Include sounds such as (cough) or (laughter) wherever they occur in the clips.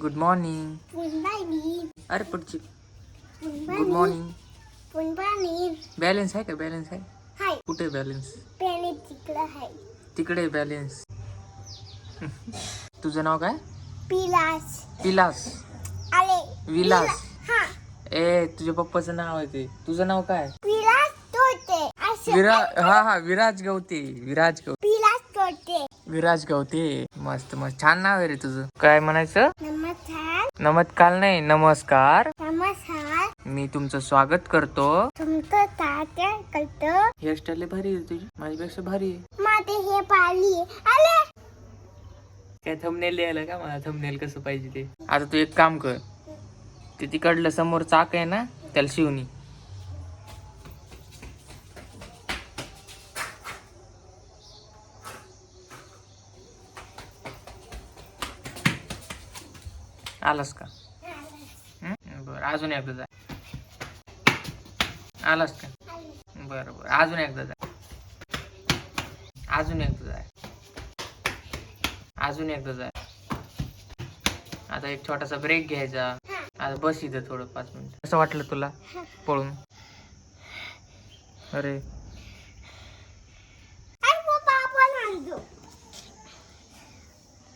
Good morning अरे पुढची. Good morning balance आहे का? बॅलन्स आहे? कुठे बॅलन्स तिकडं आहे. तिकडे बॅलन्स (laughs) तुझं नाव काय? पिलास विलास आले विलास हा. ए तुझ्या पप्पाचं नाव आहे ते. तुझं नाव काय? पिलास विरा हा हा विराज गवते. विराज गवते. पिलास विराज गवते. मस्त मस्त. छान नाव आहे रे तुझं. काय म्हणायचं? नमस्कार नाही नमस्कार. नमस्कार. मी तुमचं स्वागत करतो. तुमचं तात्या करतो. हेअरस्टाईल भारी आहे तुझी. माझ्यापेक्षा भारी आहे. माझे हे पाली आले. काय थंबनेल लिहायला का? मला थंबनेल कसं पाहिजे ते? आता तू एक काम कर. ते तिकडलं समोर चाक आहे ना त्याला शिवणी आलास का? बरं अजून एकदा जा. आलास का? बरं बरं अजून एकदा जा. अजून एकदा जा. अजून एकदा जा. आता एक छोटासा ब्रेक घ्यायचा. आता बस इथं थोडं पाच मिनिट. कसं वाटलं तुला? पळून? अरे.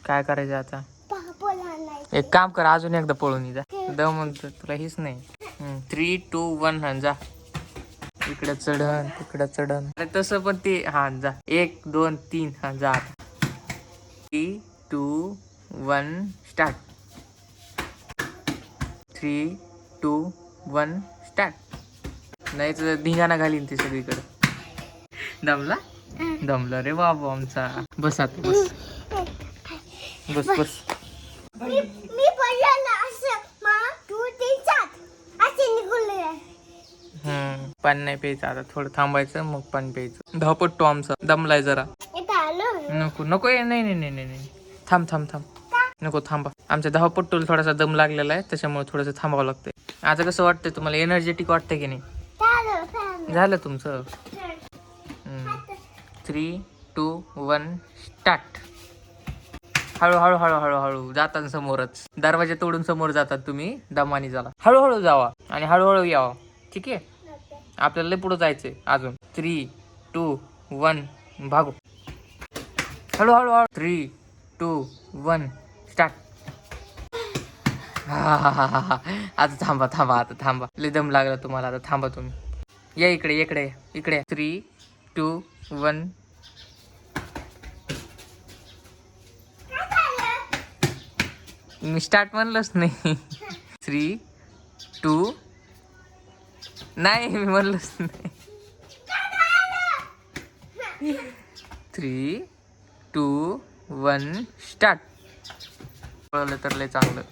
काय करायचं आता? एक काम कर अजून एकदा पळून ये जा. दम म्हणतो तुला हेच नाही. थ्री टू वन हा जा. इकडं चढण तिकडं चढण तसं पण ते हा जा. एक दोन तीन हा जा three two one start three two one start नाही तर धिंगाणा घालीन ते सगळीकडे. दमला? दमला रे बाबा आमचा. बस आता बस. बस बस. मी मी असं मा तू तीन सात असे निघून हम्म पाणी नाही प्यायचं. आता थोडं थांबायचं मग पाणी प्यायचं. धावपट्टू आमचा. दमलाय जरा. इथं आलो. नको नको. नाही नाही नाही नाही नाही. थांब थांब थांब. नको थांबा. आमच्या धावपट्टूला थोडासा दम लागलेला आहे त्याच्यामुळे थोडंसं थांबावं लागतंय. आता कसं वाटतंय तुम्हाला? एनर्जेटिक वाटतंय की नाही? चालू चालू झालं तुमचं? थ्री टू वन स्टार्ट हळूहळू हळूहळू हळू जाताना समोरच. दरवाजा तोडून समोर जातात तुम्ही दमानी झाला. हळूहळू जावा आणि हळूहळू यावा. ठीक आहे? आपल्याला पुढे पुढं जायचंय अजून. थ्री टू वन भागू. हळूहळू हळू थ्री टू वन स्टार्ट हा हा हा हा आता थांबा थांबा आता थांबा. लय दम लागला तुम्हाला आता थांबा तुम्ही. या इकडे इकडे इकडे. थ्री टू वन मी स्टार्ट म्हणलंच नाही. थ्री टू नाही मी म्हणलंच नाही. थ्री टू वन स्टार्ट कळलं तर लय चांगलं.